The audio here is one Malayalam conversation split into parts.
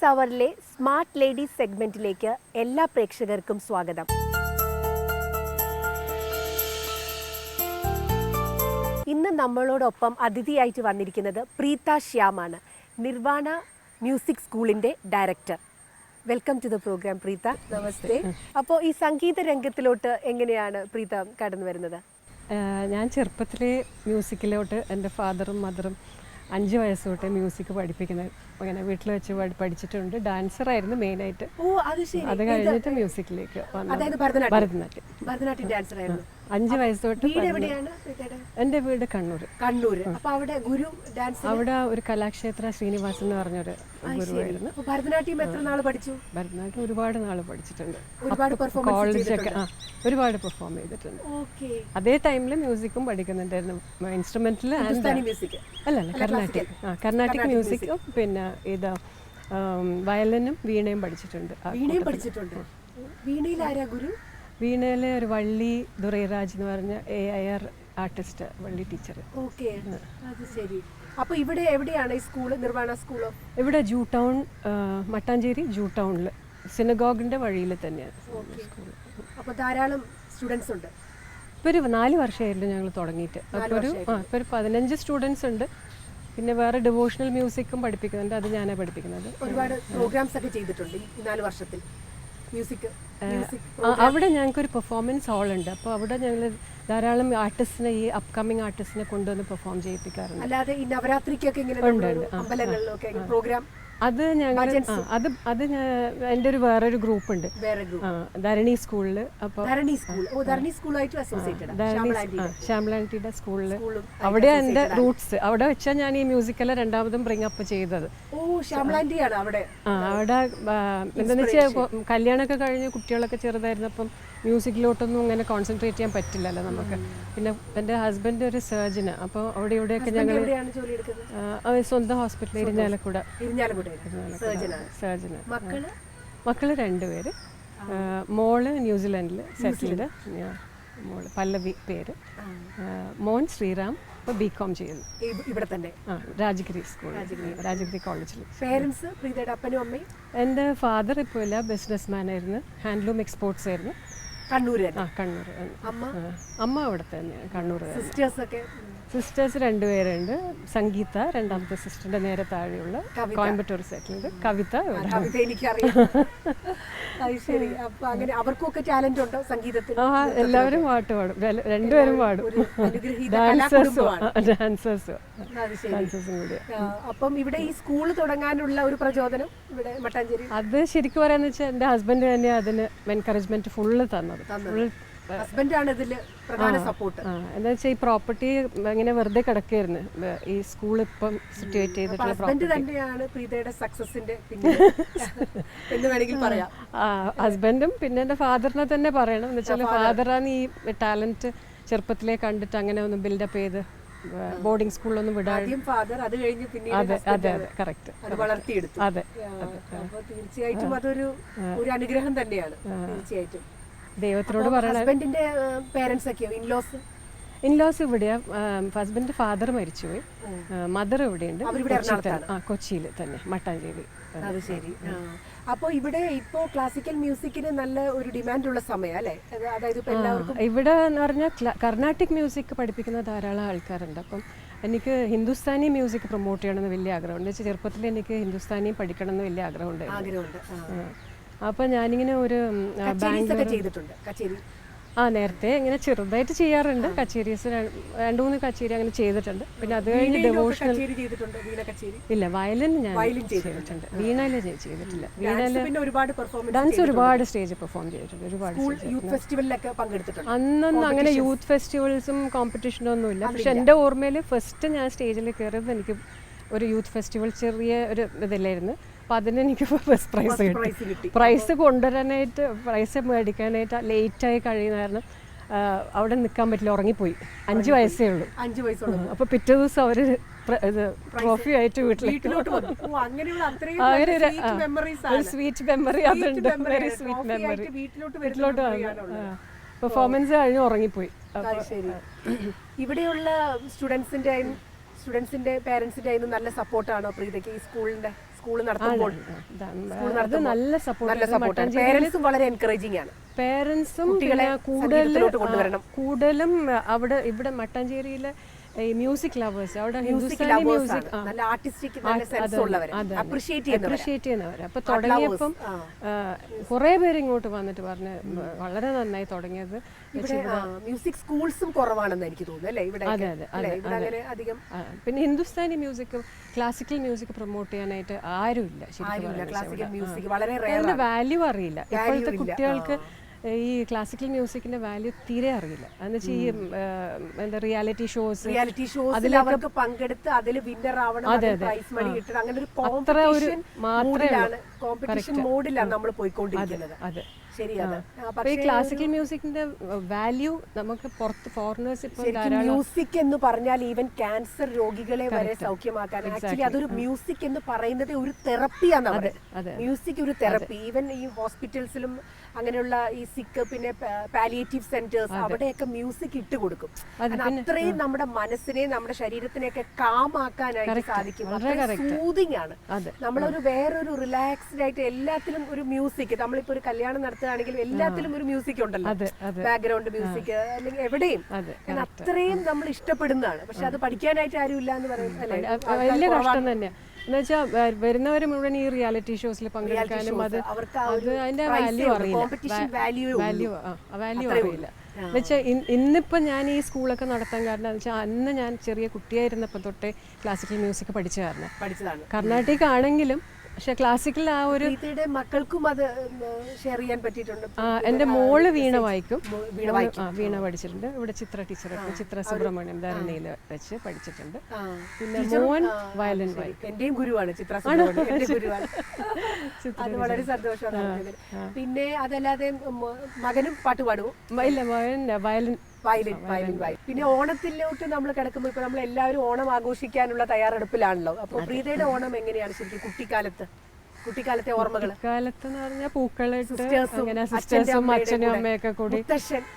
ലേഡീസ് അവറിലെ സ്മാർട്ട് ലേഡീസ് സെഗ്മെന്റിലേക്ക് എല്ലാ പ്രേക്ഷകർക്കും സ്വാഗതം. ഇന്ന് നമ്മളോടൊപ്പം അതിഥിയായിട്ട് വന്നിരിക്കുന്നത് പ്രീത ശ്യാമാണ് നിർവാണ മ്യൂസിക് സ്കൂളിന്റെ director welcome to the program Preetha. നമസ്തേ. അപ്പോൾ ഈ സംഗീത രംഗത്തിലോട്ട് എങ്ങനെയാണ് പ്രീത കടന്നു വരുന്നത് ഞാൻ ചെറുപ്പത്തിലെ മ്യൂസിക്കിലോട്ട് എന്റെ ഫാദറും മദറും അഞ്ച് വയസ്സ് തൊട്ട് മ്യൂസിക് പഠിപ്പിക്കുന്നത് അങ്ങനെ വീട്ടിൽ വെച്ച് പഠി- പഠിച്ചിട്ടുണ്ട്. ഡാൻസറായിരുന്നു മെയിനായിട്ട് ഓ അത് ശരി. അത് കഴിഞ്ഞിട്ട് മ്യൂസിക്കിലേക്ക് ഭരതനാട്യം. ഭരതനാട്യം. ഭരതനാട്യം ഡാൻസർ ആയിരുന്നു. അഞ്ച് വയസ്സ് തൊട്ട് വീട് എവിടെയാണ് പ്രീതയുടെ എന്റെ വീട് കണ്ണൂർ കണ്ണൂർ അപ്പോൾ അവിടെ ഗുരു ഡാൻസ് അവിടെ ഒരു കലാക്ഷേത്ര ശ്രീനിവാസൻ എന്ന് പറഞ്ഞൊരു ഗുരുവായിരുന്നു. ഭരതനാട്യം എത്ര നാൾ പഠിച്ചു? ഭരതനാട്യം ഒരുപാട് നാൾ പഠിച്ചിട്ടുണ്ട്. ഒരുപാട് കോളേജൊക്കെ ആ ഒരുപാട് പെർഫോം ചെയ്തിട്ടുണ്ട്. അതേ ടൈമിൽ മ്യൂസിക്കും പഠിക്കുന്നുണ്ടായിരുന്നു. ഇൻസ്ട്രുമെന്റിൽ അല്ല അല്ല കർണാട്ടിക്. ആ കർണാട്ടിക് മ്യൂസിക്കും പിന്നെ ഇത് വയലിനും വീണയും പഠിച്ചിട്ടുണ്ട്. വീണയും പഠിച്ചിട്ടുണ്ട്. വീണയിൽ ആരാ ഗുരു? വീണയിലെ ഒരു വള്ളി ദുറൈരാജ് എന്ന് പറഞ്ഞ A I R artist Valli teacher okay അത് ശരി. അപ്പോൾ ഇവിടെ എവിടെയാണ് ഈ സ്കൂൾ നിർവാണ സ്കൂളോ ഇവിടെ ജൂ ടൗൺ മട്ടാഞ്ചേരി ജൂ ടൗണിൽ സിനഗോഗിന്റെ വഴിയിൽ തന്നെയാണ് സ്കൂൾ അപ്പൊ ധാരാളം സ്റ്റുഡൻസ് ഉണ്ട്. ഇപ്പോൾ ഒരു നാല് വർഷമായിരുന്നു ഞങ്ങൾ തുടങ്ങിയിട്ട്. അപ്പോൾ ഒരു ആ ഇപ്പോൾ ഒരു പതിനഞ്ച് സ്റ്റുഡൻസ് ഉണ്ട്. പിന്നെ വേറെ ഡിവോഷണൽ മ്യൂസിക്കും പഠിപ്പിക്കുന്നുണ്ട്. അത് ഞാനാണ് പഠിപ്പിക്കുന്നത്. ഒരുപാട് പ്രോഗ്രാംസ് ഒക്കെ ചെയ്തിട്ടുണ്ട് ഈ നാല് വർഷത്തിൽ. മ്യൂസിക് അവിടെ ഞങ്ങൾക്കൊരു പെർഫോമൻസ് ഹാൾ ഉണ്ട്. അപ്പോൾ അവിടെ ഞങ്ങൾ ധാരാളം ആർട്ടിസ്റ്റിനെ ഈ അപ്കമിങ് ആർട്ടിസ്റ്റിനെ കൊണ്ടുവന്ന് പെർഫോം ചെയ്യിപ്പിക്കാറുണ്ട്. അല്ലാതെ ഈ നവരാത്രിക്കൊക്കെ ഇങ്ങനെ അമ്പലങ്ങളിലൊക്കെ പ്രോഗ്രാം അത് ഞങ്ങൾ അത് അത് എന്റെ ഒരു വേറൊരു ഗ്രൂപ്പ്. ഉണ്ട് ധരണി സ്കൂളിൽ അപ്പോൾ ധരണി സ്കൂൾ ധരണി സ്കൂളുമായിട്ട് അസോസിയേറ്റഡ് ശ്യാമലാന്റിയുടെ സ്കൂളിൽ അവിടെ എന്റെ റൂട്ട്സ്. അവിടെ വെച്ചാൽ ഞാൻ ഈ മ്യൂസിക്കല്ല രണ്ടാമതും ബ്രിങ് അപ്പ് ചെയ്തത്. ഓ അവിടെ. അവിടെ എന്താണെന്ന് വെച്ചാൽ കല്യാണമൊക്കെ കഴിഞ്ഞ് കുട്ടികളൊക്കെ ചെറുതായിരുന്നപ്പം മ്യൂസിക്കിലോട്ടൊന്നും ഇങ്ങനെ കോൺസെൻട്രേറ്റ് ചെയ്യാൻ പറ്റില്ലല്ലോ നമുക്ക്. പിന്നെ എന്റെ ഹസ്ബൻഡ് ഒരു സർജന് അപ്പോൾ അവിടെ ഇവിടെയൊക്കെ ഞങ്ങൾ സ്വന്തം ഹോസ്പിറ്റലിൽ ഇരിഞ്ഞാലക്കൂട. സർജന് മക്കൾ? രണ്ടുപേര് മോൾ ന്യൂസിലാൻഡിൽ സെറ്റിൽഡ്. മോൾ പല്ലവി പേര്. മോൻ ശ്രീറാം ഇപ്പോൾ ബി കോം ചെയ്യുന്നു. ഇവിടെ തന്നെ. ആ രാജഗിരി സ്കൂൾ രാജഗിരി. കോളേജിൽ പേരൻസ് അപ്പനും അമ്മയും? എന്റെ ഫാദർ ഇപ്പോൾ ഇല്ല ബിസിനസ് മാൻ ആയിരുന്നു. ഹാൻഡ്ലൂം എക്സ്പോർട്സ് ആയിരുന്നു. കണ്ണൂര് തന്നെ. കണ്ണൂർ അമ്മ? അമ്മ അവിടെ തന്നെയാണ് കണ്ണൂർ തന്നെ. സിസ്റ്റേഴ്സ് രണ്ടുപേരുണ്ട്. സംഗീത രണ്ടാമത്തെ സിസ്റ്ററിന്റെ നേരെ താഴെയുള്ള കോയമ്പത്തൂർ സെറ്റിൽഡ് കവിത കവിത എനിക്കറിയാം. ശരി. അപ്പൊ അങ്ങനെ അവർക്കൊക്കെ ടാലന്റ് ഉണ്ടോ സംഗീതത്തിൽ? ആ എല്ലാവരും പാട്ട് പാടും. രല- രണ്ടുപേരും പാടും. ഒരു അനുഗ്രഹീത ഡാൻസേഴ്സും കലാകുടുംബമാണ്. ഡാൻസേഴ്സും അത് ശരി. ഡാൻസേഴ്സും കൂടി ആ, അപ്പം ഇവിടെ ഈ സ്കൂൾ തുടങ്ങാനുള്ള ഒരു പ്രചോദനം ഇവിടെ മട്ടാഞ്ചേരി? അത് ശരിക്കും പറയാന്ന് വെച്ചാൽ എന്റെ ഹസ്ബൻഡ് തന്നെ അതിന് എൻകറേജ്മെന്റ് ഫുള്ള് തന്നത്. ഫുൾ ഹസ്ബൻഡാണ് ഇതിൽ പ്രധാന സപ്പോർട്ട് എന്താ വെച്ചാൽ ഈ പ്രോപ്പർട്ടി ഇങ്ങനെ വെറുതെ കിടക്കായിരുന്നു. ഈ സ്കൂൾ ഇപ്പം സിറ്റുവേറ്റ് ചെയ്തിട്ടുള്ള ഹസ്ബൻഡ് തന്നെയാണ് പ്രീതയുടെ സക്സസിന്റെ പിന്നെ എന്ന് വേണമെങ്കിൽ പറയാം. ഹസ്ബൻഡും പിന്നെ എന്റെ ഫാദറിനെ തന്നെ പറയണം. എന്ന് വെച്ചാൽ ഫാദറാണ് ഈ ടാലന്റ് ചെറുപ്പത്തിലേ കണ്ടിട്ട് അങ്ങനെ ഒന്ന് ബിൽഡപ്പ് ചെയ്ത് ബോർഡിംഗ് സ്കൂളിലൊന്നും വിടാതെ ഫാദർ അത് കഴിഞ്ഞ് പിന്നീട് അതെ അതെ അതെ കറക്റ്റ് അത് വളർത്തിയെടുത്തു. അതെ തീർച്ചയായിട്ടും അതൊരു ഒരു അനുഗ്രഹം തന്നെയാണ്. തീർച്ചയായിട്ടും. ദൈവത്തിനോട് പറയണ ഹസ്ബൻഡിന്റെ പേരൻസ് ഒക്കെയോ? ഇൻലോസ് ഇൻലോസ് ഇവിടെയാ. ഹസ്ബൻഡ് ഫാദർ മരിച്ചുപോയി. മദർ ഇവിടെയുണ്ട്. അവരിവിടെ കൊച്ചിയിൽ തന്നെ. ആ കൊച്ചിയിൽ തന്നെ. മട്ടാഞ്ചേരി. അത് ശരി. അപ്പോൾ ഇവിടെ ഇപ്പോ ക്ലാസിക്കൽ മ്യൂസിക്കിന് നല്ല ഒരു ഡിമാൻഡ് ഉള്ള സമയം അല്ലേ? അത് അതായത് ഇപ്പൊ എല്ലാവർക്കും ഇവിടെ എന്ന് പറഞ്ഞാൽ ക്ല- കർണാട്ടിക് മ്യൂസിക് പഠിപ്പിക്കുന്ന ധാരാളം ആൾക്കാരുണ്ട്. അപ്പം എനിക്ക് ഹിന്ദുസ്ഥാനി മ്യൂസിക് പ്രൊമോട്ട് ചെയ്യണമെന്ന് വലിയ ആഗ്രഹമുണ്ട്. വെച്ചാൽ ചെറുപ്പത്തിൽ എനിക്ക് ഹിന്ദുസ്ഥാനിയും പഠിക്കണം എന്ന് വലിയ ആഗ്രഹമുണ്ട്. ആഗ്രഹമുണ്ട് ആ. അപ്പം ഞാനിങ്ങനെ ഒരു ചെയ്തിട്ടുണ്ട് കച്ചേരി. ആ നേരത്തെ ഇങ്ങനെ ചെറുതായിട്ട് ചെയ്യാറുണ്ട്. കച്ചേരീസ് രണ്ടു മൂന്ന് കച്ചേരി അങ്ങനെ ചെയ്തിട്ടുണ്ട്. പിന്നെ അത് കഴിഞ്ഞ് ഡെവോഷണൽ ഇല്ല വയലിൻ ഞാൻ ചെയ്തിട്ടുണ്ട്. വീണയിൽ ഞാൻ ചെയ്തിട്ടില്ല. ഡാൻസ് പിന്നെ ഒരുപാട് ഡാൻസ് ഒരുപാട് സ്റ്റേജ് പെർഫോം ചെയ്തിട്ടുണ്ട്. ഒരുപാട് അന്നൊന്നും അങ്ങനെ യൂത്ത് ഫെസ്റ്റിവൽസും കോമ്പറ്റീഷനും ഒന്നും ഇല്ല പക്ഷെ എന്റെ ഓർമ്മയിൽ ഫസ്റ്റ് ഞാൻ സ്റ്റേജിൽ കയറിയത് എനിക്ക് ഒരു യൂത്ത് ഫെസ്റ്റിവൽ ചെറിയ ഒരു ഇതില്ലായിരുന്നു. അപ്പം അതിന് എനിക്ക് ഫസ്റ്റ് പ്രൈസ് കിട്ടി. പ്രൈസ് കൊണ്ടുവരാനായിട്ട് പ്രൈസ് മേടിക്കാനായിട്ട് ലേറ്റായി കഴിയുന്ന കാരണം അവിടെ നിൽക്കാൻ പറ്റില്ല ഉറങ്ങിപ്പോയി. അഞ്ച് വയസ്സേ ഉള്ളൂ. അഞ്ചു വയസ്സുള്ളൂ. അപ്പോൾ പിറ്റേ ദിവസം അവർ ഇത് ട്രോഫി ആയിട്ട് വീട്ടിലോട്ട് അങ്ങനെയുള്ള. സ്വീറ്റ് മെമ്മറി അതുണ്ട്. വെരി. സ്വീറ്റ് മെമ്മറി വീട്ടിലോട്ട് പെർഫോമൻസ് കഴിഞ്ഞ് ഉറങ്ങിപ്പോയി. ഇവിടെയുള്ള സ്റ്റുഡൻസിന്റെ സ്റ്റുഡൻസിന്റെ പേരൻസിന്റെ നല്ല സപ്പോർട്ടാണോ പ്രീതയ്ക്ക് ഈ സ്കൂളിന്റെ സ്കൂൾ നടത്തുമ്പോൾ അത് നല്ല സപ്പോർട്ട് സപ്പോർട്ടാണ് പേരൻസും വളരെ എൻകറേജിംഗ് ആണ്. പേരൻസും കൂടുതലും. കൂടുതലും അവിടെ ഇവിടെ മട്ടാഞ്ചേരിയിലെ ഈ മ്യൂസിക് ലവേഴ്സ് അവിടെ ഹിന്ദുസ്ഥാനി മ്യൂസിക് നല്ല ആർട്ടിസ്റ്റിക് അപ്രീഷിയേറ്റ് ചെയ്യുന്നവർ അപ്പൊ തുടങ്ങിയപ്പം കുറെ പേര് ഇങ്ങോട്ട് വന്നിട്ട് പറഞ്ഞ് വളരെ നന്നായി തുടങ്ങിയത്. ഇവിടെ മ്യൂസിക് സ്കൂൾസും കുറവാണെന്ന് എനിക്ക് തോന്നുന്നു അല്ലേ? ഇവിടെ അതെ, അതെ, ഇവിടെ അങ്ങനെ അധികം പിന്നെ Hindustani music classical music promote ചെയ്യാനായിട്ട് ആരും ഇല്ല ആരുമില്ല. ക്ലാസിക്കൽ മ്യൂസിക് വളരെ അതിന്റെ വാല്യൂ അറിയില്ല. ഇപ്പോഴത്തെ. കുട്ടികൾക്ക് ഈ ക്ലാസിക്കൽ മ്യൂസിക്കിന്റെ വാല്യൂ തീരെ അറിയില്ല. എന്ന് വെച്ചാൽ ഈ എന്താ റിയാലിറ്റി ഷോസ് റിയാലിറ്റി ഷോസിൽ അവർക്ക് പങ്കെടുത്ത് അതിൽ വിന്നർ ആവണം പ്രൈസ് മണി കിട്ടണം. അങ്ങനെ ഒരു കോമ്പറ്റീഷൻ മോഡിലാണ് കോമ്പറ്റീഷൻ മോഡിലാണ് നമ്മൾ പോയിക്കൊണ്ടിരിക്കുന്നത്. അതെ. ശരി അത്. അപ്പൊ ഈ ക്ലാസിക്കൽ മ്യൂസിക്കിന്റെ വാല്യൂ നമുക്ക് പുറത്ത് ഫോറിനേഴ്സ് മ്യൂസിക് എന്ന് പറഞ്ഞാൽ ഈവൻ ക്യാൻസർ രോഗികളെ വരെ സൗഖ്യമാക്കാൻ. ആക്ച്വലി അതൊരു മ്യൂസിക് എന്ന് പറയുന്നത് ഒരു തെറപ്പിയാണ് അവിടെ. മ്യൂസിക് ഒരു തെറപ്പി ഈവൻ ഈ ഹോസ്പിറ്റൽസിലും അങ്ങനെയുള്ള ഈ സിക്ക് പിന്നെ പാലിയേറ്റീവ് സെന്റേഴ്സ് അവിടെയൊക്കെ മ്യൂസിക് ഇട്ട് കൊടുക്കും. അത്രയും നമ്മുടെ മനസ്സിനെ നമ്മുടെ ശരീരത്തിനെയൊക്കെ കാമാക്കാനായിട്ട് സാധിക്കും. സൂതിങ് ആണ്. നമ്മളൊരു വേറൊരു റിലാക്സ്ഡ് ആയിട്ട് എല്ലാത്തിലും ഒരു മ്യൂസിക് നമ്മളിപ്പോ ഒരു കല്യാണം നടത്തുകയാണെങ്കിലും എല്ലാത്തിലും ഒരു മ്യൂസിക് ഉണ്ടല്ലോ. ബാക്ക്ഗ്രൗണ്ട് മ്യൂസിക് അല്ലെങ്കിൽ എവിടെയും. കാരണം അത്രയും നമ്മൾ ഇഷ്ടപ്പെടുന്നതാണ്. പക്ഷെ അത് പഠിക്കാനായിട്ട് ആരും ഇല്ല എന്ന് പറയുന്നത് വലിയ കഷ്ടം തന്നെ എന്ന് വെച്ചാൽ വരുന്നവർ മുഴുവൻ ഈ റിയാലിറ്റി ഷോസിൽ പങ്കെടുക്കാനും അത് അത് അതിന്റെ വാല്യൂ. അറിയില്ല. വാല്യൂ വാല്യൂ അറിയില്ല. എന്നുവെച്ചാൽ ഇന്നിപ്പോ ഞാൻ ഈ സ്കൂളൊക്കെ നടത്താൻ കാരണം എന്ന് വെച്ചാൽ അന്ന് ഞാൻ ചെറിയ കുട്ടിയായിരുന്നപ്പോൾ തൊട്ടേ ക്ലാസിക്കൽ മ്യൂസിക് പഠിച്ച കാരണം കർണാട്ടിക് ആണെങ്കിലും പക്ഷെ ക്ലാസിക്കൽ ആ ഒരു പ്രീതിയുടെ മക്കൾക്കും അത് ഷെയർ ചെയ്യാൻ പറ്റിയിട്ടുണ്ട്. എന്റെ മോൾ വീണ വായിക്കും. വീണ വായിക്കും. വീണ പഠിച്ചിട്ടുണ്ട്. ഇവിടെ ചിത്ര ടീച്ചറൊക്കെ ചിത്ര സുബ്രഹ്മണ്യം ധരണിയിൽ വെച്ച് പഠിച്ചിട്ടുണ്ട്. പിന്നെ മോൻ വയലിൻ വായിക്കും. എന്റെയും ഗുരുവാണ് ചിത്ര സുബ്രഹ്മണ്യം. അത് വളരെ സന്തോഷമാണ് പിന്നെ അതല്ലാതെ മകനും പാട്ട് പാടുമോ ഇല്ല മകൻ വയലിൻ വയലിൻ വയലിൻ വയലിൻ പിന്നെ ഓണത്തിലോട്ട് നമ്മൾ കിടക്കുമ്പോൾ ഇപ്പൊ നമ്മൾ എല്ലാവരും ഓണം ആഘോഷിക്കാനുള്ള തയ്യാറെടുപ്പിലാണല്ലോ. അപ്പൊ പ്രീതയുടെ ഓണം എങ്ങനെയാണ് ശരിക്കും കുട്ടിക്കാലത്ത്? കുട്ടിക്കാലത്തെ ഓർമ്മകൾ കാലത്ത് എന്ന് പറഞ്ഞാൽ പൂക്കളിട്ട് സിസ്റ്റേഴ്സും അങ്ങനെ അച്ഛനും അമ്മയൊക്കെ കൂടി.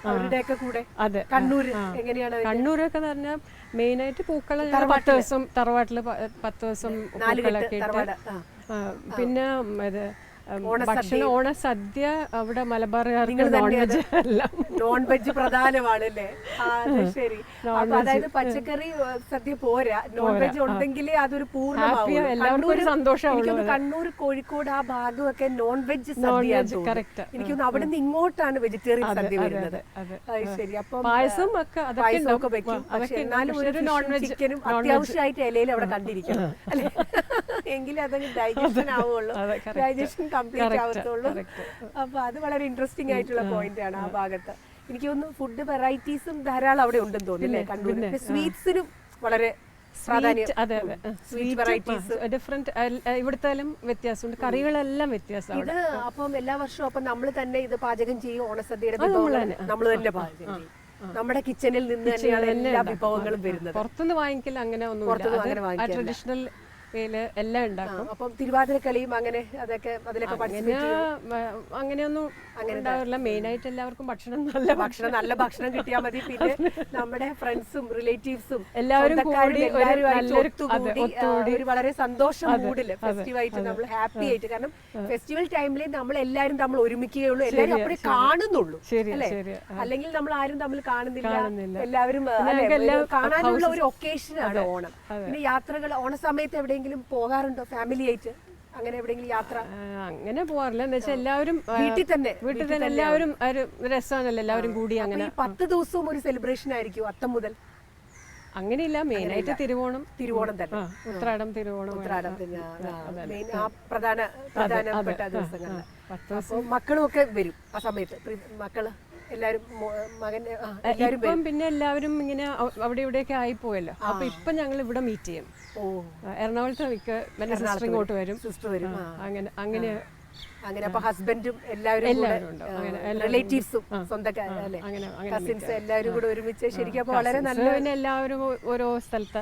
അവരുടെയൊക്കെ കൂടെ. അതെ. കണ്ണൂര് എങ്ങനെയാണ് കണ്ണൂരൊക്കെ എന്ന് പറഞ്ഞാൽ മെയിനായിട്ട് പൂക്കൾ ഞങ്ങൾ പത്ത് ദിവസം തറവാട്ടിൽ പത്ത് ദിവസം പൂക്കളൊക്കെ ഇട്ട് പിന്നെ ഇത് ഭക്ഷണം ഓണ സദ്യ അവിടെ മലബാറുകാർക്ക് നോൺ വെജ് എല്ലാം. നോൺ വെജ് പ്രധാനമാണ് അല്ലേ ശരി. അതായത് പച്ചക്കറി സദ്യ പോരാ. നോൺ വെജ് ഉണ്ടെങ്കിലേ അതൊരു പൂർണമാവും സന്തോഷമാവുള്ളൂ കണ്ണൂർ കോഴിക്കോട് ആ ഭാഗമൊക്കെ നോൺ വെജ് സദ്യ എനിക്കൊന്ന് അവിടെ നിന്ന് ഇങ്ങോട്ടാണ് വെജിറ്റേറിയൻ സദ്യ വരുന്നത്. ശരി. അപ്പൊ പായസം ഒക്കെ അതൊക്കെ പായസമൊക്കെ വെക്കും. പക്ഷെ. എന്നാലും ഒരു ഒരു നോൺ വെജ് ചിക്കനും അത്യാവശ്യമായിട്ട് ഇലയിൽ അവിടെ കണ്ടിരിക്കണം. അല്ലെ? എങ്കിലും അതങ്ങ് ഡൈജഷൻ ആവുള്ളൂ. ഡൈജഷൻ കംപ്ലീറ്റ് ആവത്തുള്ളൂ. അപ്പൊ അത് വളരെ ഇൻട്രസ്റ്റിംഗ് ആയിട്ടുള്ള പോയിന്റ് ആണ് ആ ഭാഗത്ത്. എനിക്ക് തോന്നുന്നു ഫുഡ് വെറൈറ്റീസും ധാരാളം അവിടെ ഉണ്ടെന്ന് തോന്നുന്നു അല്ലേ കണ്ണൂർ സ്വീറ്റ്സിനും വളരെ അതെ അതെ സ്വീറ്റ് വെറൈറ്റീസ് ഡിഫറെന്റ് ഇവിടുത്തെല്ലാം വ്യത്യാസമുണ്ട്. കറികളെല്ലാം വ്യത്യാസമാണ്. ഇത് അപ്പം എല്ലാ വർഷവും അപ്പം നമ്മൾ തന്നെ ഇത് പാചകം ചെയ്യും ഓണസദ്യയുടെ നമ്മൾ തന്നെ. പാചകം ചെയ്യും. നമ്മുടെ കിച്ചണിൽ നിന്ന് തന്നെയാണ് എല്ലാ വിഭവങ്ങളും വരുന്നത്. പുറത്തുനിന്ന് വാങ്ങിക്കില്ല അങ്ങനെ ഒന്നും. ട്രഡീഷണൽ വേയിൽ എല്ലാം ഉണ്ടാക്കും. അപ്പം തിരുവാതിരക്കളിയും അങ്ങനെ അതൊക്കെ അതിലൊക്കെ അങ്ങനെ അങ്ങനെയൊന്നും അങ്ങനെ ഉണ്ടാവില്ല. മെയിൻ ആയിട്ട് എല്ലാവർക്കും ഭക്ഷണം നല്ല ഭക്ഷണം നല്ല ഭക്ഷണം കിട്ടിയാൽ മതി. പിന്നെ നമ്മുടെ ഫ്രണ്ട്സും റിലേറ്റീവ്സും എല്ലാവരും കൂടി ഒരു വളരെ സന്തോഷം മൂഡിൽ ഫെസ്റ്റിവായിട്ട് നമ്മൾ ഹാപ്പി ആയിട്ട്. കാരണം ഫെസ്റ്റിവൽ ടൈമിൽ നമ്മൾ എല്ലാവരും നമ്മൾ ഒരുമിക്കുകയുള്ളൂ എല്ലാവരും അപ്പഴേ കാണുന്നുള്ളൂ. അല്ലേ? അല്ലെങ്കിൽ നമ്മൾ ആരും തമ്മിൽ കാണുന്നില്ല. എല്ലാവരും കാണാനുള്ള ഒരു ഒക്കേഷൻ ആണ് ഓണം. പിന്നെ യാത്രകൾ ഓണ സമയത്ത് എവിടെയെങ്കിലും പോകാറുണ്ടോ? ഫാമിലി ആയിട്ട്? അങ്ങനെ എവിടെയെങ്കിലും യാത്ര? അങ്ങനെ പോവാറില്ല എന്ന് വെച്ചാൽ എല്ലാവരും വീട്ടിൽ തന്നെ. വീട്ടിൽ തന്നെ എല്ലാവരും ഒരു രസമാണല്ലോ എല്ലാവരും കൂടി അങ്ങനെ. പത്ത് ദിവസവും ഒരു സെലിബ്രേഷൻ ആയിരിക്കും അത്തം മുതൽ. അങ്ങനെയില്ല മെയിൻ ആയിട്ട് തിരുവോണം. തിരുവോണം തന്നെ. ഉത്രാടം തിരുവോണം ഉത്രാടം ആ, ആ, പ്രധാന പ്രധാനപ്പെട്ട ദിവസങ്ങളിൽ മക്കളും ഒക്കെ വരും ആ സമയത്ത്. മക്കൾ? എല്ലാരും മോ- മകൻ ആ, എല്ലാരും ഇപ്പം പിന്നെ എല്ലാവരും ഇങ്ങനെ അവിടെ ഇവിടെയൊക്കെ ആയി പോയല്ലോ അപ്പൊ ഇപ്പൊ ഞങ്ങൾ ഇവിടെ മീറ്റ് ചെയ്യും. എറണാകുളത്ത് മിക്ക എന്റെ സിസ്റ്റർ ഇങ്ങോട്ട് വരും. സിസ്റ്റർ വരും. അങ്ങനെ അങ്ങനെ അങ്ങനെ അപ്പൊ ഹസ്ബൻഡും എല്ലാവരും എല്ലാവരും റിലേറ്റീവ്സും സ്വന്തക്കാരും കസിൻസ് എല്ലാവരും കൂടെ ഒരുമിച്ച് ശരിക്കും അപ്പൊ വളരെ നല്ല പിന്നെ എല്ലാവരും ഓരോ സ്ഥലത്ത്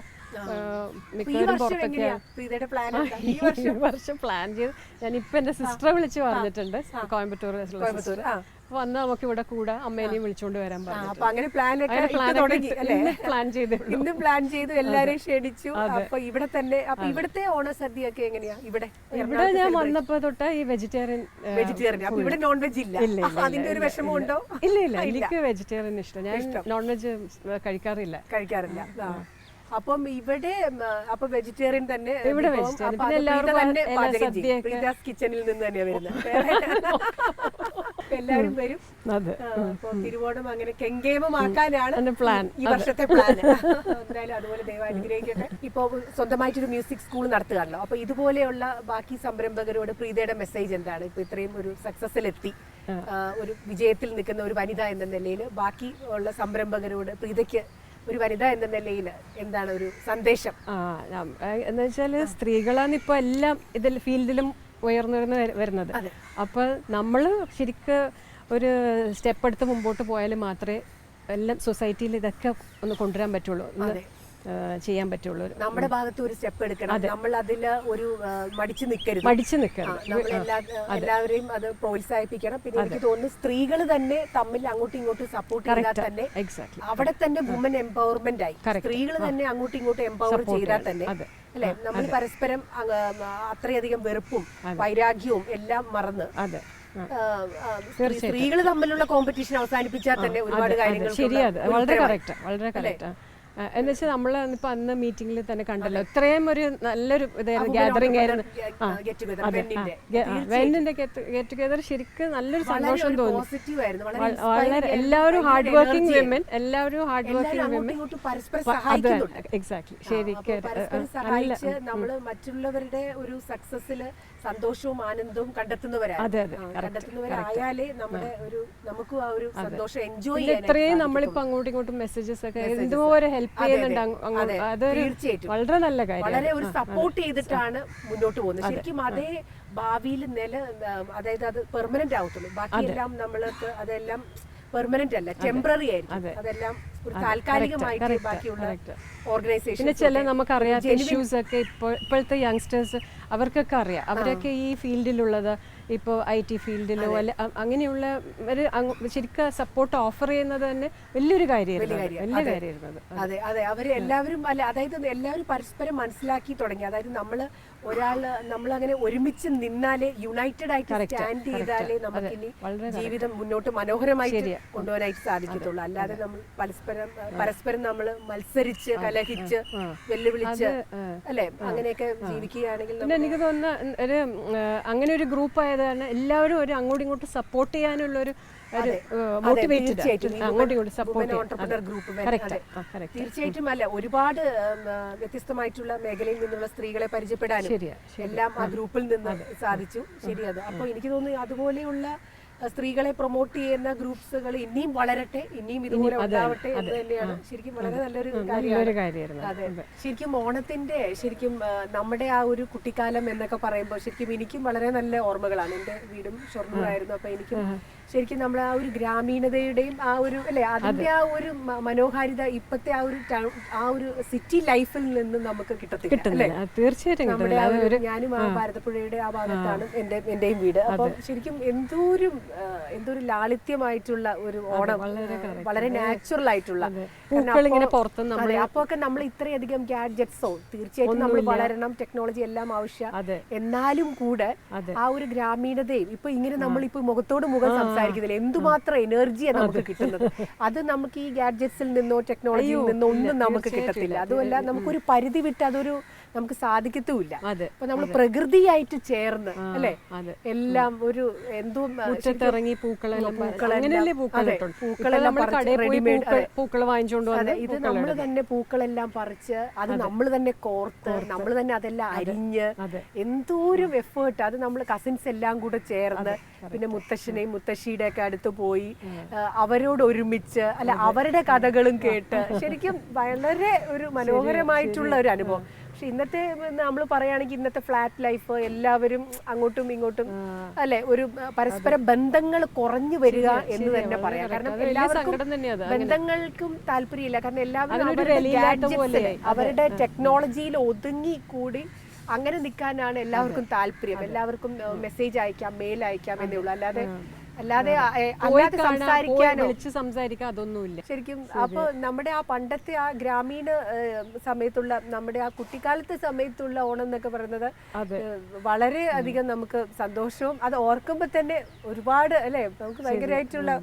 വർഷം പ്ലാൻ ചെയ്ത് ഞാൻ ഇപ്പൊ എന്റെ സിസ്റ്ററെ വിളിച്ച് പറഞ്ഞിട്ടുണ്ട് കോയമ്പത്തൂർ കോയമ്പത്തൂർ ആ വന്ന് നമുക്ക് ഇവിടെ കൂടെ അമ്മേനെയും വിളിച്ചുകൊണ്ട് വരാൻ പറഞ്ഞു അങ്ങനെ പ്ലാൻ ഇന്ന് ചെയ്തേ ഉള്ളൂ. പ്ലാൻ ചെയ്തു എല്ലാരെയും ക്ഷണിച്ചു. അപ്പൊ ഇവിടെ തന്നെ അപ്പൊ ഇവിടുത്തെ ഓണസദ്യ ഒക്കെ എങ്ങനെയാ? ഇവിടെ ഇവിടെ ഞാൻ വന്നപ്പോ തൊട്ട് ഈ വെജിറ്റേറിയൻ വെജിറ്റേറിയൻ അപ്പൊ ഇവിടെ നോൺ വെജ് ഇല്ല. അതിന്റെ ഒരു വിഷമം ഉണ്ടോ? ഇല്ല ഇല്ല. എനിക്ക് വെജിറ്റേറിയൻ ഇഷ്ടം. ഞാൻ നോൺ വെജ് കഴിക്കാറില്ല. കഴിക്കാറില്ല. അപ്പം ഇവിടെ അപ്പൊ വെജിറ്റേറിയൻ തന്നെ ഇവിടെ കിച്ചണിൽ നിന്ന് തന്നെയാ വരുന്നത്. എല്ലാവരും വരും. തിരുവോണം അങ്ങനെ കെങ്കേമമാക്കാനാണ് പ്ലാൻ. ഈ വർഷത്തെ പ്ലാൻ എന്തായാലും അതുപോലെ ദൈവാനുഗ്രഹിക്കട്ടെ ഇപ്പൊ സ്വന്തമായിട്ടൊരു മ്യൂസിക് സ്കൂൾ നടത്തുകയാണല്ലോ. അപ്പൊ ഇതുപോലെയുള്ള ബാക്കി സംരംഭകരോട് പ്രീതയുടെ മെസ്സേജ് എന്താണ്? ഇപ്പൊ ഇത്രയും ഒരു സക്സസിലെത്തി ഒരു വിജയത്തിൽ നിൽക്കുന്ന ഒരു വനിത എന്ന നിലയിൽ ബാക്കി ഉള്ള സംരംഭകരോട് പ്രീതയ്ക്ക് ഒരു വനിത എന്ന നിലയിൽ എന്താണ് ഒരു സന്ദേശം? എന്ന് വെച്ചാൽ സ്ത്രീകളാണ് ഇപ്പോൾ എല്ലാം ഇതിൽ ഫീൽഡിലും ഉയർന്നു വരുന്നത്. അപ്പോൾ നമ്മൾ ശരിക്ക് ഒരു സ്റ്റെപ്പ് എടുത്ത് മുമ്പോട്ട് പോയാൽ മാത്രമേ എല്ലാം സൊസൈറ്റിയിൽ ഇതൊക്കെ ഒന്ന് കൊണ്ടുവരാൻ പറ്റുള്ളൂ. ചെയ്യാൻ പറ്റുള്ളൂ. നമ്മുടെ ഭാഗത്ത് ഒരു സ്റ്റെപ്പ് എടുക്കണം. നമ്മൾ അതിൽ ഒരു മടിച്ചു നിൽക്കരുത്. മടിച്ചു നിൽക്കരുത്. എല്ലാവരെയും അത് പ്രോത്സാഹിപ്പിക്കണം. പിന്നെ എനിക്ക് തോന്നുന്നു സ്ത്രീകൾ തന്നെ തമ്മിൽ അങ്ങോട്ടും ഇങ്ങോട്ടും സപ്പോർട്ട് ചെയ്താൽ തന്നെ അവിടെ തന്നെ വുമൻ എംപവർമെന്റ് ആയി. സ്ത്രീകൾ തന്നെ അങ്ങോട്ടും ഇങ്ങോട്ടും എംപവർ ചെയ്താൽ തന്നെ. അല്ലെ? നമ്മൾ പരസ്പരം അത്രയധികം വെറുപ്പും വൈരാഗ്യവും എല്ലാം മറന്ന് അതെ. സ്ത്രീകൾ തമ്മിലുള്ള കോമ്പറ്റീഷൻ അവസാനിപ്പിച്ചാൽ തന്നെ ഒരുപാട് കാര്യങ്ങൾ ശരിയാണ് വളരെ കറക്റ്റ് വളരെ കറക്റ്റ് എന്ന് വെച്ചാൽ നമ്മൾ ഇപ്പൊ അന്ന് മീറ്റിംഗിൽ തന്നെ കണ്ടല്ലോ ഇത്രയും ഒരു നല്ലൊരു ഇതായിരുന്നു ഗാദറിംഗ് ആയിരുന്നു. വെന്നിന്റെ ഗെറ്റ് ടുഗദർ ശരിക്കും നല്ലൊരു സന്തോഷം തോന്നി. വളരെ. എല്ലാവരും ഹാർഡ് വർക്കിംഗ് വിമൻ എല്ലാവരും hard working women exact exactly ശരിക്കും നമ്മൾ മറ്റുള്ളവരുടെ ഒരു സക്സസിൽ സന്തോഷവും ആനന്ദവും കണ്ടെത്തുന്നവരാണ് കണ്ടെത്തുന്നവരായാലേ നമ്മുടെ ഒരു നമുക്കും ആ ഒരു സന്തോഷം എൻജോയ് ഇത്രയും നമ്മളിപ്പോ അങ്ങോട്ടും ഇങ്ങോട്ടും മെസ്സേജസ് ഒക്കെ എന്തോരം ഹെൽപ്പ് ചെയ്യുന്നുണ്ട് അതൊരു തീർച്ചയായിട്ടും. വളരെ നല്ല കാര്യം വളരെ ഒരു സപ്പോർട്ട് ചെയ്തിട്ടാണ് മുന്നോട്ട് പോകുന്നത്. ശരിക്കും അതേ ഭാവിയിൽ നില അതായത് അത് പെർമനന്റ് ആവത്തുള്ളൂ. ബാക്കിയെല്ലാം നമ്മൾക്ക് അതെല്ലാം പെർമനന്റ് അല്ല ടെമ്പററി ആയിരിക്കും. അതെല്ലാം ഒരു താൽക്കാലികമായിട്ട് ബാക്കിയുള്ള ഓർഗനൈസേഷൻ പിന്നെ ചില നമുക്കറിയാം ഇഷ്യൂസ് ഒക്കെ ഇപ്പോൾ ഇപ്പോഴത്തെ യങ്സ്റ്റേഴ്സ് അവർക്കൊക്കെ അറിയാം. അവരൊക്കെ ഈ ഫീൽഡിലുള്ളത് ഇപ്പോൾ ഐ ടി ഫീൽഡിലോ അല്ല അങ്ങനെയുള്ള ഒരു ശരിക്കും സപ്പോർട്ട് ഓഫർ ചെയ്യുന്നത് തന്നെ വലിയൊരു കാര്യമായിരുന്നു. വലിയ കാര്യമായിരുന്നത് അതെ. അതെ. അവർ എല്ലാവരും അല്ല അതായത് എല്ലാവരും പരസ്പരം മനസ്സിലാക്കി തുടങ്ങി. അതായത് നമ്മൾ ഒരാൾ നമ്മൾ അങ്ങനെ ഒരുമിച്ച് നിന്നാലേ യുണൈറ്റഡ് ആയിട്ട് സ്റ്റാൻഡ് ചെയ്താലേ നമുക്ക് ഇനി ജീവിതം മുന്നോട്ട് മനോഹരമായിട്ട് കൊണ്ടുപോകാനായിട്ട് സാധിക്കത്തുള്ളൂ. അല്ലാതെ നമ്മൾ പരസ്പരം പരസ്പരം നമ്മൾ മത്സരിച്ച് കലഹിച്ച് വെല്ലുവിളിച്ച് അല്ലെ? അങ്ങനെയൊക്കെ ജീവിക്കുകയാണെങ്കിൽ എനിക്ക് തോന്നുന്ന ഒരു അങ്ങനെ ഒരു ഗ്രൂപ്പ് ആയത് കാരണം എല്ലാവരും ഒരു അങ്ങോട്ടും ഇങ്ങോട്ടും സപ്പോർട്ട് ചെയ്യാനുള്ള ഒരു തീർച്ചയായിട്ടും. അല്ല ഒരുപാട് വ്യത്യസ്തമായിട്ടുള്ള മേഖലയിൽ നിന്നുള്ള സ്ത്രീകളെ പരിചയപ്പെടാനും എല്ലാം ആ ഗ്രൂപ്പിൽ നിന്ന് സാധിച്ചു. ശരിയത് അപ്പൊ എനിക്ക് തോന്നുന്നു അതുപോലെയുള്ള സ്ത്രീകളെ പ്രൊമോട്ട് ചെയ്യുന്ന ഗ്രൂപ്പ്സുകൾ ഇനിയും വളരട്ടെ ഇനിയും ഇതുപോലെ ഉണ്ടാവട്ടെ എന്ന് തന്നെയാണ്. ശരിക്കും വളരെ നല്ലൊരു കാര്യമാണ്. നല്ലൊരു കാര്യമായിരുന്നു. അതെ. ശരിക്കും ഓണത്തിന്റെ ശരിക്കും നമ്മുടെ ആ ഒരു കുട്ടിക്കാലം എന്നൊക്കെ പറയുമ്പോൾ ശരിക്കും എനിക്കും വളരെ നല്ല ഓർമ്മകളാണ്. എന്റെ വീടും ഷൊർണൂറായിരുന്നു അപ്പൊ എനിക്കും ശരിക്കും നമ്മൾ ആ ഒരു ഗ്രാമീണതയുടെയും ആ ഒരു അല്ലെ അതിന്റെ ആ ഒരു മനോഹാരിത ഇപ്പത്തെ ആ ഒരു ടൗൺ ആ ഒരു സിറ്റി ലൈഫിൽ നിന്ന് നമുക്ക് കിട്ടത്തില്ല തീർച്ചയായിട്ടും ഞാനും ആ ഭാരതപ്പുഴയുടെ ആ ഭാഗത്താണ് എന്റെ എന്റെയും വീട്. അപ്പൊ ശരിക്കും എന്തോരും എന്തോരും ലാളിത്യമായിട്ടുള്ള ഒരു ഓണം വളരെ നാച്ചുറൽ ആയിട്ടുള്ള അപ്പൊ ഒക്കെ നമ്മൾ ഇത്രയധികം ഗാഡ്ജറ്റ്സോ തീർച്ചയായിട്ടും നമ്മൾ വളരണം ടെക്നോളജി എല്ലാം ആവശ്യം. എന്നാലും കൂടെ ആ ഒരു ഗ്രാമീണതയും ഇപ്പൊ ഇങ്ങനെ നമ്മൾ ഇപ്പൊ മുഖത്തോട് മുഖം സംസാരിക്കുന്നില്ല എന്തുമാത്രം എനർജിയാണ് നമുക്ക് കിട്ടുന്നത്. അത് നമുക്ക് ഈ ഗാഡ്ജറ്റ്സിൽ നിന്നോ ടെക്നോളജിയിൽ നിന്നോ ഒന്നും നമുക്ക് കിട്ടത്തില്ല. അതുമല്ല നമുക്കൊരു പരിധി വിട്ട് അതൊരു നമുക്ക് സാധിക്കത്തുമില്ല. അപ്പൊ നമ്മൾ പ്രകൃതിയായിട്ട് ചേർന്ന് അല്ലെ? എല്ലാം ഒരു എന്തോ മുറ്റത്തിറങ്ങി പൂക്കളെല്ലാം അങ്ങനെയല്ലേ പൂക്കൾ വാങ്ങിച്ചുകൊണ്ട് വന്ന് ഇത് നമ്മൾ തന്നെ പൂക്കളെല്ലാം പറിച്ച് അത് നമ്മൾ തന്നെ കോർത്ത് നമ്മൾ തന്നെ അതെല്ലാം അരിഞ്ഞ്. എന്തോരം എഫേർട്ട് അത് നമ്മൾ കസിൻസ് എല്ലാം കൂടെ ചേർന്ന് പിന്നെ മുത്തശ്ശനെയും മുത്തശ്ശിയുടെ ഒക്കെ അടുത്ത് പോയി അവരോട് ഒരുമിച്ച് അല്ല അവരുടെ കഥകളും കേട്ട് ശരിക്കും വളരെ ഒരു മനോഹരമായിട്ടുള്ള ഒരു അനുഭവം. പക്ഷെ ഇന്നത്തെ നമ്മൾ പറയുകയാണെങ്കിൽ ഇന്നത്തെ ഫ്ലാറ്റ് ലൈഫ് എല്ലാവരും അങ്ങോട്ടും ഇങ്ങോട്ടും അല്ലെ? ഒരു പരസ്പര ബന്ധങ്ങൾ കുറഞ്ഞു വരിക എന്ന് തന്നെ പറയാം. കാരണം എല്ലാവർക്കും. ബന്ധങ്ങൾക്കും താല്പര്യമില്ല. കാരണം എല്ലാവരും. അവരുടെ ടെക്നോളജിയിൽ ഒതുങ്ങി കൂടി അങ്ങനെ നിൽക്കാനാണ് എല്ലാവർക്കും താല്പര്യം. എല്ലാവർക്കും മെസ്സേജ് അയക്കാം മെയിൽ അയക്കാം എന്നേ ഉള്ളൂ. അല്ലാതെ അല്ലാതെ അല്ലാതെ സംസാരിക്കാൻ സംസാരിക്കാനോ? വിളിച്ച് സംസാരിക്കാൻ അതൊന്നുമില്ല ശരിക്കും അപ്പോൾ നമ്മുടെ ആ പണ്ടത്തെ ആ ഗ്രാമീണ സമയത്തുള്ള നമ്മുടെ ആ കുട്ടിക്കാലത്തെ സമയത്തുള്ള ഓണം എന്നൊക്കെ പറയുന്നത് വളരെ അധികം നമുക്ക് സന്തോഷവും അത് ഓർക്കുമ്പോൾ തന്നെ ഒരുപാട് അല്ലേ? നമുക്ക് ഭയങ്കരമായിട്ടുള്ള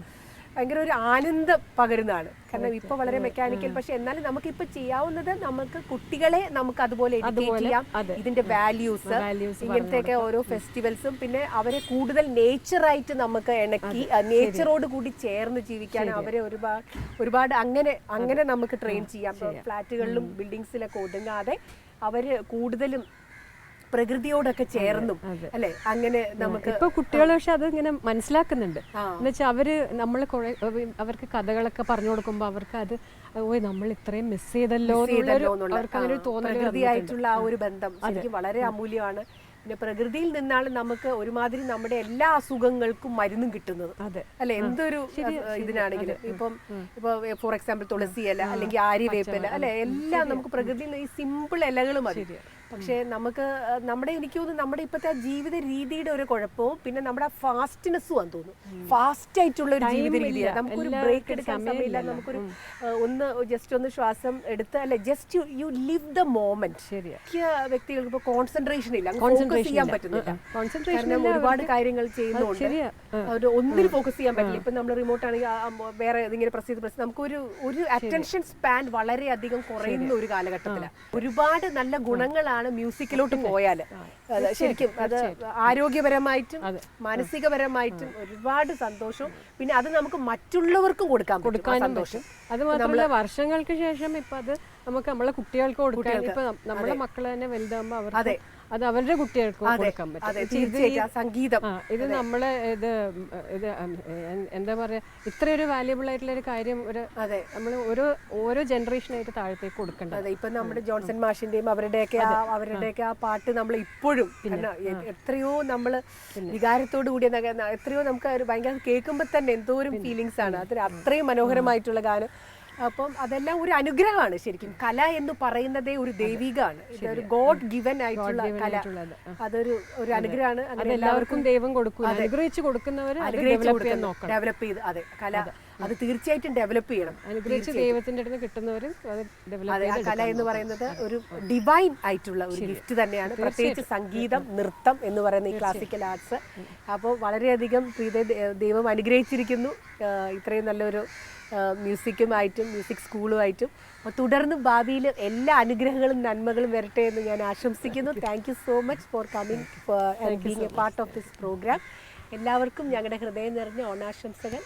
ഭയങ്കര ഒരു ആനന്ദം പകരുന്നതാണ്. കാരണം ഇപ്പൊ വളരെ മെക്കാനിക്കൽ പക്ഷെ എന്നാലും നമുക്ക് ഇപ്പൊ ചെയ്യാവുന്നത് നമുക്ക് കുട്ടികളെ നമുക്ക് അതുപോലെ എഡ്യൂക്കേറ്റ് ചെയ്യാം. ഇതിന്റെ വാല്യൂസ് ഇങ്ങനത്തെ ഇങ്ങനത്തെയൊക്കെ ഓരോ ഫെസ്റ്റിവൽസും പിന്നെ അവരെ കൂടുതൽ നേച്ചറായിട്ട് നമുക്ക് ഇണക്കി നേച്ചറോട് കൂടി ചേർന്ന് ജീവിക്കാൻ അവരെ ഒരുപാട് ഒരുപാട് അങ്ങനെ അങ്ങനെ നമുക്ക് ട്രെയിൻ ചെയ്യാം. ഫ്ലാറ്റുകളിലും ബിൽഡിങ്സിലൊക്കെ ഒതുങ്ങാതെ അവർ കൂടുതലും പ്രകൃതിയോടൊക്കെ ചേർന്നും അല്ലെ? അങ്ങനെ നമുക്ക് ഇപ്പൊ കുട്ടികൾ പക്ഷെ അത് ഇങ്ങനെ മനസ്സിലാക്കുന്നുണ്ട്. എന്നുവെച്ചാൽ അവർ നമ്മൾ കുറെ അവർക്ക് കഥകളൊക്കെ പറഞ്ഞു കൊടുക്കുമ്പോ അവർക്ക് അത് ഓയ് നമ്മൾ ഇത്രയും മിസ് ചെയ്തല്ലോ അവർക്ക് അങ്ങനെ പ്രകൃതിയായിട്ടുള്ള ആ ഒരു ബന്ധം ശരിക്കും വളരെ അമൂല്യമാണ്. പിന്നെ പ്രകൃതിയിൽ നിന്നാണ് നമുക്ക് ഒരുമാതിരി നമ്മുടെ എല്ലാ അസുഖങ്ങൾക്കും മരുന്നും കിട്ടുന്നത്. അല്ലെ? എന്തൊരു ഇതിനാണെങ്കിലും. ഇപ്പം ഇപ്പൊ ഫോർ എക്സാമ്പിൾ തുളസി ഇല അല്ലെങ്കിൽ ആര്യവേപ്പില അല്ലെ? എല്ലാം നമുക്ക് പ്രകൃതിയിൽ നിന്ന് ഈ സിമ്പിൾ ഇലകൾ മതി. പക്ഷേ നമുക്ക് നമ്മുടെ എനിക്ക് തോന്നുന്നു നമ്മുടെ ഇപ്പോഴത്തെ ജീവിത രീതിയുടെ ഒരു കുഴപ്പവും പിന്നെ നമ്മുടെ ഫാസ്റ്റ്നെസ്സും ആണ് തോന്നുന്നു. ഫാസ്റ്റ് ആയിട്ടുള്ള ഒരു ജീവിത രീതിയാണ്. നമുക്കൊരു ബ്രേക്ക് എടുക്കാൻ സമയമില്ല. നമുക്കൊരു ഒന്ന് ജസ്റ്റ് ഒന്ന് ശ്വാസം എടുത്ത് അല്ലെ just you you live the moment ശരിയാ. വ്യക്തികൾക്ക് ഇപ്പൊ കോൺസെൻട്രേഷൻ ഇല്ല. ഫോക്കസ് ചെയ്യാൻ പറ്റുന്നില്ല. കോൺസെൻട്രേഷൻ ഒരുപാട് കാര്യങ്ങൾ ചെയ്യുന്നുണ്ട് ഒരു ഒന്നിൽ ഫോക്കസ് ചെയ്യാൻ പറ്റില്ല. ഇപ്പൊ നമ്മൾ റിമോട്ട് ആണെങ്കിൽ വേറെ ഇങ്ങനെ പ്രസ് ചെയ്ത് പ്രസ് നമുക്കൊരു ഒരു അറ്റൻഷൻ സ്പാൻ വളരെയധികം കുറയുന്ന ഒരു കാലഘട്ടത്തിലാണ് ഒരുപാട് നല്ല ഗുണങ്ങളാണ് മ്യൂസിക്കിലോട്ട് പോയാൽ ശരിക്കും അത് ആരോഗ്യപരമായിട്ടും മാനസികപരമായിട്ടും ഒരുപാട് സന്തോഷവും. പിന്നെ അത് നമുക്ക് മറ്റുള്ളവർക്കും കൊടുക്കാൻ കൊടുക്കാൻ സന്തോഷം. അത് മാത്രമല്ല വർഷങ്ങൾക്ക് ശേഷം ഇപ്പൊ അത് നമുക്ക് നമ്മളെ കുട്ടികൾക്ക് കൊടുക്കാൻ ഇപ്പൊ നമ്മളെ മക്കൾ തന്നെ വലുതാകുമ്പോ അവർക്ക് അത് അവരുടെ കുട്ടികൾക്ക് കൊടുക്കാൻ പറ്റും. സംഗീതം. ഇത് നമ്മളെ ഇത് ഇത് എന്താ പറയാ ഇത്രയൊരു വാല്യബിൾ ആയിട്ടുള്ള ഒരു കാര്യം ഒരു അതെ. നമ്മൾ ഓരോ ഓരോ ജനറേഷനായിട്ട് താഴത്തേക്ക് കൊടുക്കേണ്ടത്. അതെ ഇപ്പൊ നമ്മുടെ ജോൺസൺ മാഷിന്റെയും അവരുടെയൊക്കെ അവരുടെയൊക്കെ ആ പാട്ട് നമ്മൾ ഇപ്പോഴും പിന്നെ എത്രയോ നമ്മൾ വികാരത്തോടു കൂടിയ എത്രയോ നമുക്ക് ഭയങ്കര കേൾക്കുമ്പോൾ തന്നെ എന്തോരം ഫീലിങ്സ് ആണ്. അത്ര അത്രയും മനോഹരമായിട്ടുള്ള ഗാനം. അപ്പം അതെല്ലാം ഒരു അനുഗ്രഹമാണ് ശരിക്കും. കല എന്ന് പറയുന്നതേ ഒരു ദൈവികമാണ്. ഇതൊരു ഗോഡ് ഗിവൻ ആയിട്ടുള്ള കല. അതൊരു ഒരു അനുഗ്രഹമാണ്. അങ്ങനെ എല്ലാവർക്കും ദൈവം കൊടുക്കും അനുഗ്രഹിച്ചു നോക്കണം. ഡെവലപ്പ് ചെയ്ത് അതെ. കല അത് തീർച്ചയായിട്ടും ഡെവലപ്പ് ചെയ്യണം. അനുഗ്രഹിച്ച് ദൈവത്തിന്റെ അടുത്ത് കിട്ടുന്നവര് അത് ഡെവലപ്പ് അതെ ആ കല എന്ന് പറയുന്നത് ഒരു ഡിവൈൻ ആയിട്ടുള്ള ഒരു ഗിഫ്റ്റ് തന്നെയാണ്. പ്രത്യേകിച്ച് സംഗീതം നൃത്തം എന്ന് പറയുന്ന ഈ ക്ലാസിക്കൽ ആർട്സ് അപ്പോൾ വളരെയധികം പ്രീത ദൈവം അനുഗ്രഹിച്ചിരിക്കുന്നു. ഇത്രയും നല്ലൊരു മ്യൂസിക്കുമായിട്ടും മ്യൂസിക് സ്കൂളുമായിട്ടും അപ്പോൾ തുടർന്ന് ഭാവിയിൽ എല്ലാ അനുഗ്രഹങ്ങളും നന്മകളും വരട്ടെ എന്ന് ഞാൻ ആശംസിക്കുന്നു. Thank you so much for coming for being a part of this programme എല്ലാവർക്കും ഞങ്ങളുടെ ഹൃദയം നിറഞ്ഞ ഓണാശംസകൾ.